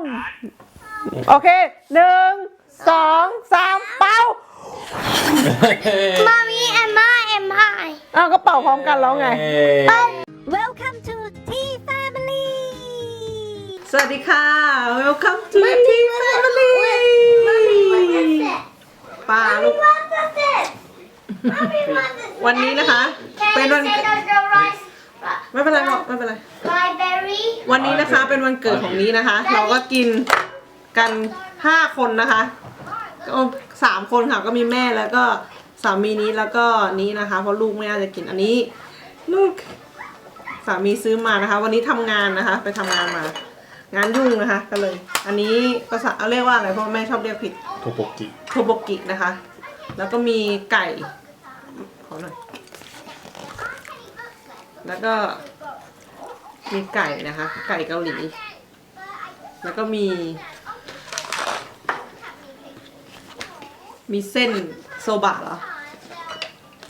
มโอเคหนึ่งสองสามเป่า Mommy and Ma and my. อ้าวก็เป่าพร้อมกันแล้วไง Welcome to Tea Family. สวัสดีค่ะ welcome to Tea Family ป่าลูก วันนี้นะคะ เป็นวัน ไม่เป็นไรหรอกไม่เป็นไร Library. วันนี้นะคะเป็นวันเกิดของนี้นะคะ เราก็กินกันห้าคนนะคะก็สามคนค่ะก็มีแม่แล้วก็สามีนี้แล้วก็นี้นะคะ เพราะลูกไม่น่าจะกินอันนี้ ลูกสามีซื้อมานะคะ วันนี้ทำงานนะคะ ไปทำงานมา งานยุ่งนะคะ ก็เลย อันนี้ภาษาเอาเรียกว่าอะไรเพราะว่าแม่ชอบเรียกผิดโทโปกิโทโบกินะคะ แล้วก็มีไก่ขอหน่อย แล้วก็มีไก่นะคะ ไก่เกาหลี แล้วก็มี มีเส้นโซบะเหรอ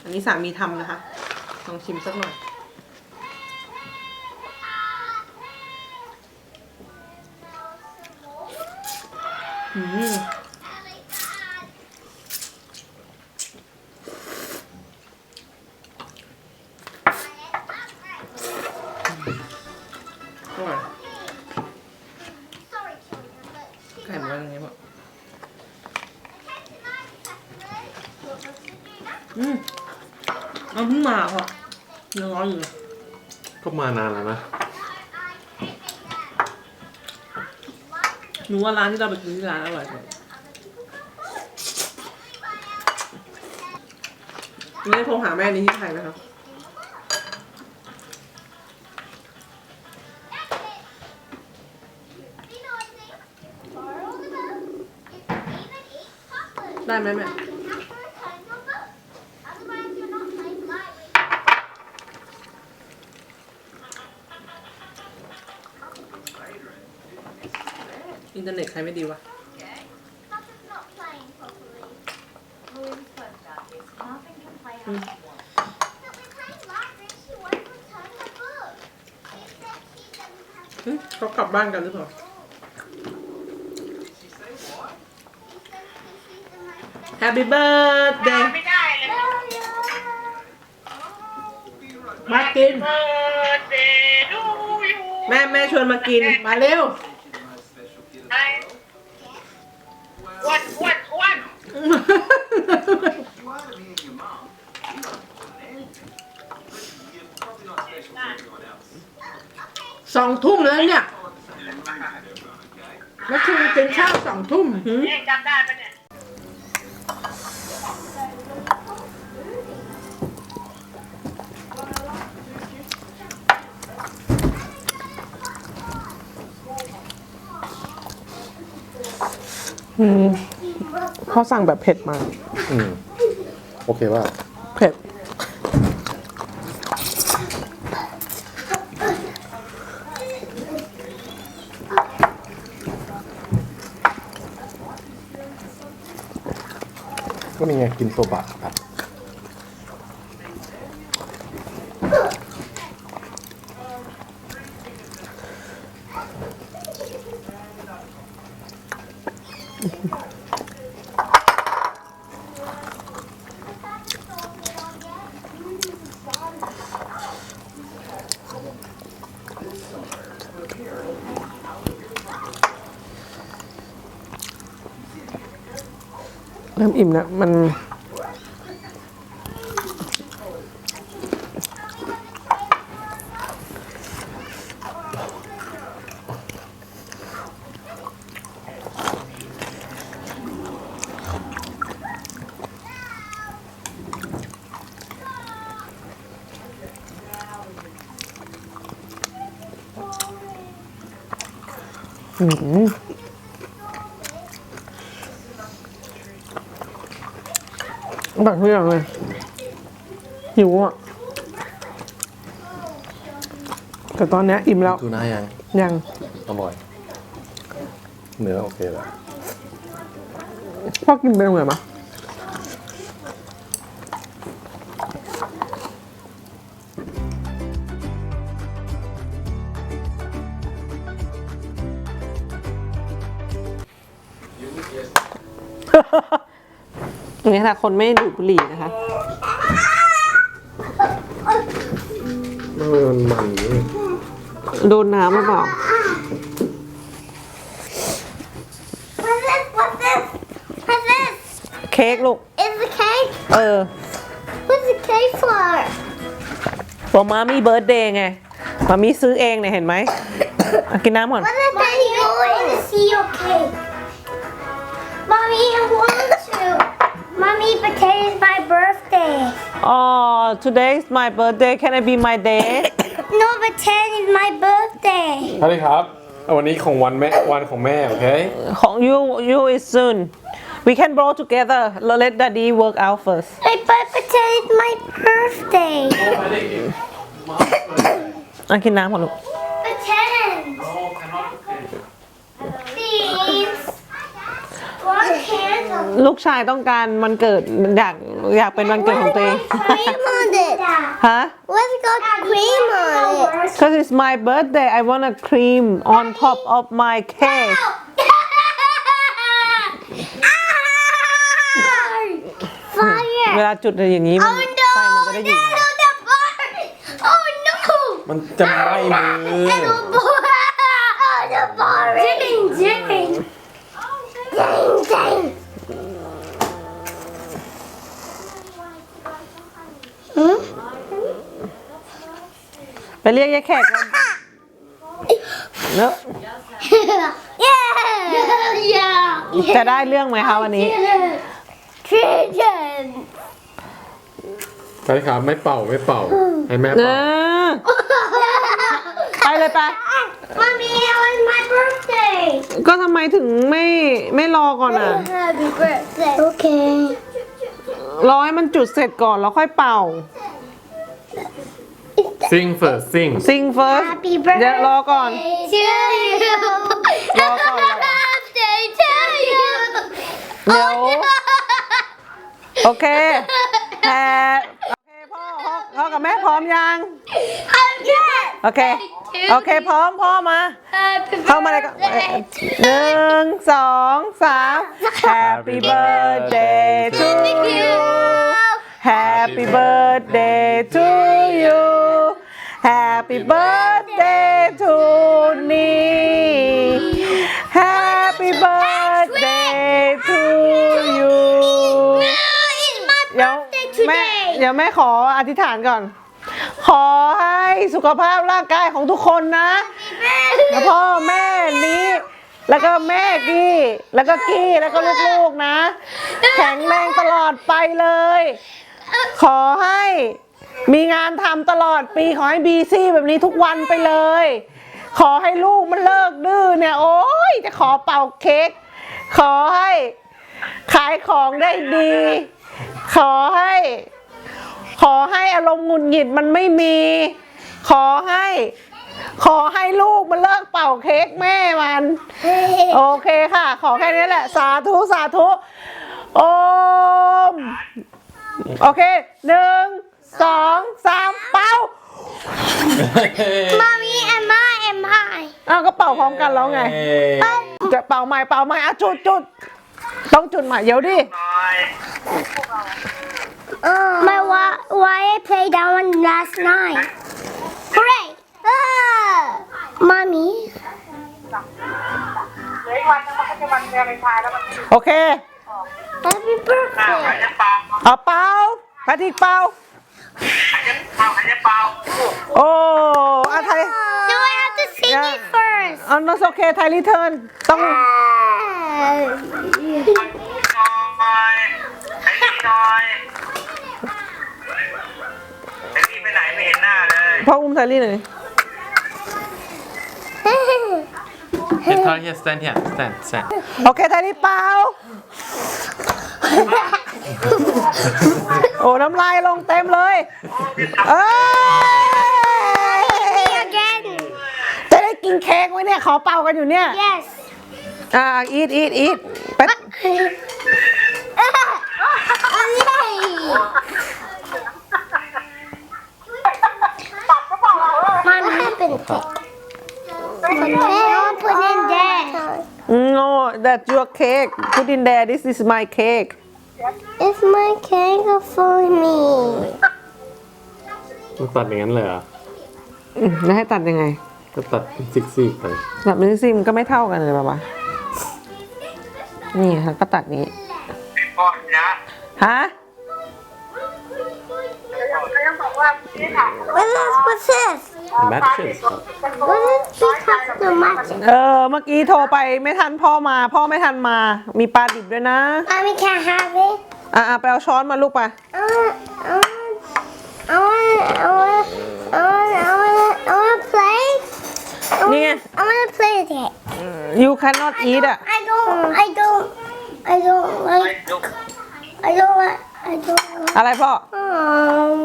อันนี้สามีทำนะคะ ลองชิมสักหน่อย อืม อร่อยไก่มันเป็นยังไงบ้างอืมมันเพิ่งมาเพราะยังร้อนอยู่เลยก็มานานแล้วนะ หนูว่าร้านที่เราไปกินที่ร้านอร่อยกว่านี่ได้โทรหาแม่นี้ที่ไทยไหมครับ ได้ไหมแม่อินเทอร์เน็ตใช้ไม่ดีวะหึเขากลับบ้านกันหรือเปล่า Happy birthday ไม่ได้เลยมากินเปิดเดดูอยู่แม่แม่ชวนมากิน มาเร็ว ไอ้อ้วนอ้วนอ้วนสองทุ่มแล้วเนี่ย แล้วคุณกินข้าวสองทุ่มหืม เนี่ยจำได้ปะเนี่ย เขาสั่งแบบเผ็ดมา อืมโอเคว่าเผ็ด ก็นี่ไงกินโซบะครับ เริ่มอิ่มแล้วมัน อืม แบบทุกอย่างเลยหิวอะ แต่ตอนเนี้ยอิ่มแล้ว ทูน่ายังยัง อร่อย เนื้อโอเคแล้วพ่อกินเป็นเหมือนมะ นี่ค่ะ คนไม่ดูดบุหรี่นะคะ มันมันนี่โดนน้ำหรือเปล่า What's this? What's this? What's this? เค้กลูก Is the cake? เออ What's the cake for? บอกมามีเบิร์ดเดย์ไงมามีซื้อเองเนี่ยเห็นไหมอะกินน้ำก่อน What is Daddy going to see your cake? Mommy, I want to. Mommy, but today's my birthday. Oh today is my birthday can it be my day No, but today is my birthday. สวัสดีครับ วันนี้ของวันแม่วันของแม่ โอเค ของ you you is soon we can blow together let daddy work out first Hey, but, but today's my birthday. อ่ะกินน้ำก่อนลูก ลูกชายต้องการวันเกิดอยากอยากเป็นวันเกิดของตัวเอง cream on it. ฮะ Let's go cream on it. Because it's my birthday, I want a cream on top of my cake. Fire. เวลาจุดอย่างนี้มัน Oh ไฟมันจะได้อยู่ no! The fire! Oh no! มันจะไหม้มือ Oh, the fire! Ding, ding. Ding, ding. ไป เรียกยายแขกมาเนอะ Yeah! Yeah! จะได้เรื่องไหมคะวันนี้ Pigeon! ใช่ครับไม่เป่าไม่เป่า ให้แม่เอเป่าอไปเลยไป Mommy, it was my birthday! ก็ทำไมถึงไม่ไม่รอก่อนอะ Happy birthday. Okay. รอให้มันจุดเสร็จก่อนแล้วค่อยเป่าซิ งเฟิร์สซิง sing first Happy เดี๋ยว birthday รอก่อน to you. Happy birthday to you. เดี๋ยว โอเคแฮโอเคพ่อพ่อพ่อกับแม่พร้อมยัง Okay. โอเค โอเค พร้อมพ่อมา Happy เข้ามาเลยก็เอ่อหนึ่งสองสาม Happy birthday to you Happy birthday to you Happy birthday to me Happy birthday to you It's my เดี๋ยว birthday แม่ today. เดี๋ยวแม่ขออธิษฐานก่อน ขอให้สุขภาพร่างกายของทุกคนนะ แล้วพ่อแม่นี้ แล้วก็แม่กี้ แล้วก็กี้แล้วก็ลูกๆนะ แข็งแรงตลอดไปเลย ขอให้ มีงานทำตลอดปีขอให้บีซี่แบบนี้ทุกวันไปเลย ขอให้ลูกมันเลิกดื้อเนี่ย โอ้ยจะขอเป่าเค้กขอให้ขายของได้ดี ขอให้ ขอให้อารมณ์หงุดหงิดมันไม่มี ขอให้ ขอให้ลูกมันเลิกเป่าเค้กแม่มัน โอเคค่ะ ขอแค่นี้แหละ สาธุ สาธุ โอม โอเคหนึ่ง สองสามเป่า Mommy and my and my. อ้าวก็เป่าพร้อมกันแล้วไง จะเป่าใหม่เป่าใหม่อะจุดจุดต้องจุดใหม่เดี๋ยวดิหน่อย My why, why I played that one last night. Hooray! Ah! Mommy. เหลืออีกวันนึงมันก็จะวันเดียวในทายแล้วมันโอเค Happy อ้าวใคร birthday. จะเป่าเอาเป่าพาทิกเป่า ใครจะเป่าใครจะเป่าโอ้อาไทย No, I have to sing Yeah. it first. อันนั้นโอเคไทยรีเทิร์นต้องหน่อยไอ้นี่หน่อยไอ้นี่ไปไหนไม่เห็นหน้าเลยพ่ออุ้มไทยรีหน่อย Hit her here stand here stand stand โอเคไทยรีเป่า โอ้น้ำลายลงเต็มเลยเอ้ย Again. จะได้กินเค้กไว้เนี่ยขอเป่ากันอยู่เนี่ย Yes. อ่าอีทอีทอีทไป Mom, happened. Put it, put it in there. อืมโอ้ that's your cake put in there this is my cake It's my cake for me. มันตัดอย่างนั้นเลยเหรออืมแล้วให้ตัดยังไง ก็ตัดซิกซิกๆไปตัดเป็นซิมนก็ไม่เท่ากันเลยป่ะวะนี่ค่ะก็ตัดนี้พ่อนะฮะเขายังบอกว่าพี่ถาม What is what's this? แมทชิส What is she talking to match? เออ เมื่อกี้โทรไปไม่ทันพ่อมา พ่อไม่ทันมา มีปลาดิบด้วยนะ Mommy can't have it. อะอะไปเอาช้อนมาลูกไป I want, I want, I want, I want, I want, I want to play. I want, นี่ไง I want to play with it. you cannot eat อะ I don't, I don't, I don't ไม่ like, ลูก I don't like, I don't like. อะไรพ่อ Um,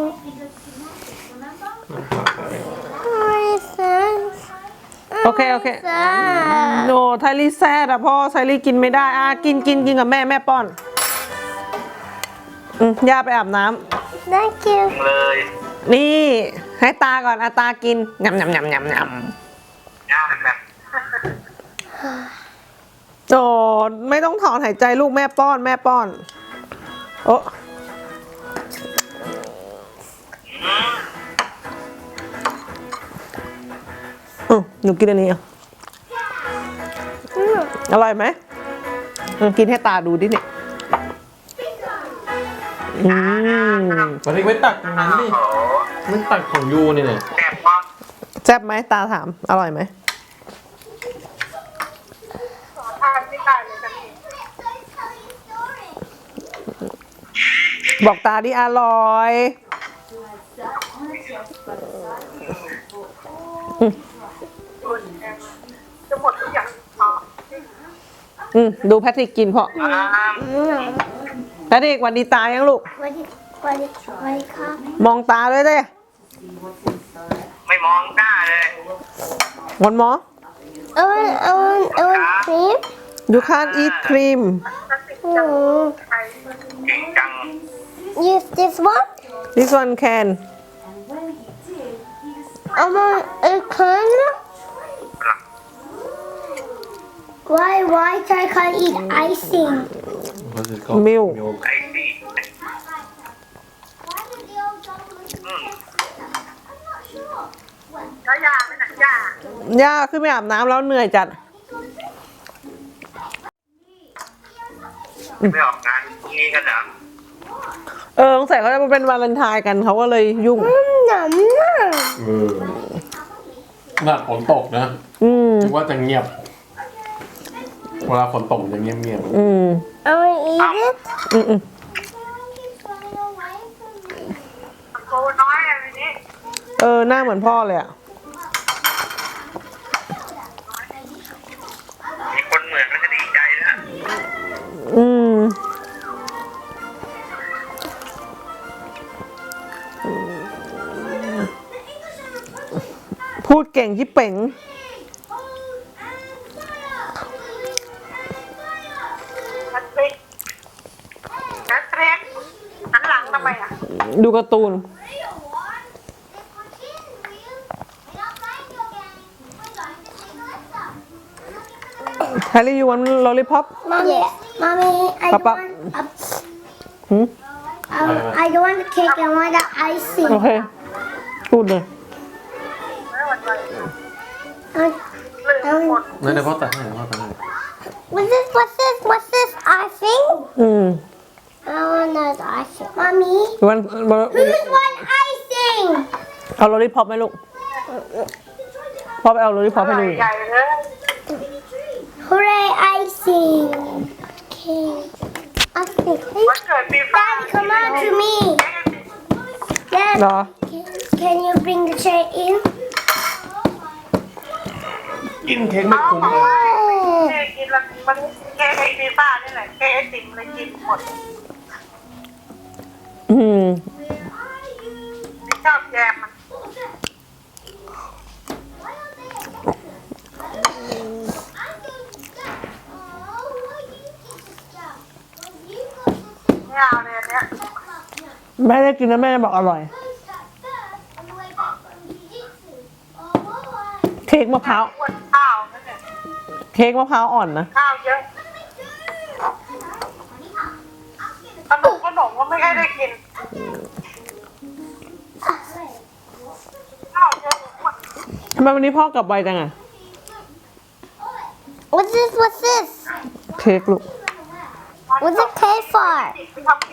what is that? โอเคโอเค That. โนไทลี่แซดอะพ่อไทลี่กินไม่ได้อะกินกินกินกับแม่แม่ป้อนอืมย่าไปอาบน้ำ Thank you. เลยนี่ให้ตาก่อนอาตากินยำยำยำยำยย่างแบบำโอ้ไม่ต้องถอนหายใจลูกแม่ป้อนแม่ป้อน โอ้ หนูกินอันนี้อะอร่อยไหมอืมกินให้ตาดูดิเนี่ยอืมวันนี้ไม่ตักตรงนั้นดิโอ้โหไม่ตักของยูนี่เนี่ยแซ่บพ่อแซ่บไหมตาถาม อร่อยไหมทานไม่ได้เลยกันบอกตาดิอร่อย อืมดูแพทริกกินเพาะอ่าแพทริกหวันดีตายังลูก What is, what is, what is called? มองตาด้วยเด้ไม่มองหน้าเลยวันหมอ I want, I want, I want cream. you can't eat cream Mm. เก่งจัง Use this one. this one can I want a corner. Why, why I can't eat icing? เพราะฉะนั้นก็ Milk ไอ้นี่แล้วยาไม่หนักยาย่าขึ้นไปอาบน้ำแล้วเหนื่อยจัด ไม่ออกงานพรุ่งนี้กันเหรอเออสงสัยเขาจะมาเป็นวาเลนไทน์กันเขาก็เลยยุ่ง Nom nom. เออน่าฝนตกนะอืม นึกว่าจะเงียบเวลาฝนตกมันจะเงียบเงียบอืม I want to eat it. อืมอืมโตน้อยอะไรนี้เออหน้าเหมือนพ่อเลยอะมีคนเหมือนก็จะดีใจนะอืมพูดเก่งที่เป่ง ดูการ์ตูน แฮร์รี่ยูวันลอลิพอป Mommy, mommy, I don't Papa. want. A, หืม um, I don't want the cake. I want the icing. โอเค พูดเลย I, I want, นั่นเดี๋ยวพ่อตัดให้เดี๋ยวพ่อตัดให้ what's this? What's this? What's this? Icing? อืม I want that icing. Mommy, วัน who's want icing? เอาลอลิพอปไหมลูกพ่อไปเอาลอลิพอปให้ดูใหญ่เลย Hooray, icing. Okay. Icing. วันเกิดปีฟ้า Daddy, come on to me. Dad, เหรอ can, can you bring the chair in? กินเค้กไม่คุ้มเลย Oh. เค้กกินแล้วมันเค้กไอฟีฟ้านี่แหละเค้กไอติมเลยกินหมด ชอบแยมมันไม่เอาเลยอันเนี้ยแม่ได้กินแล้วแม่บอกอร่อย เค้กมะพร้าว อ้วนข้าวนั่นแหละเค้กมะพร้าวอ่อนนะ ข้าวเยอะขนมขนมก็ไม่ค่อยได้กิน ไมวันนี้พ่อกลับไวจังอะ What's this? What's this? เค้กลูก What's it cake for? ไปทำผิด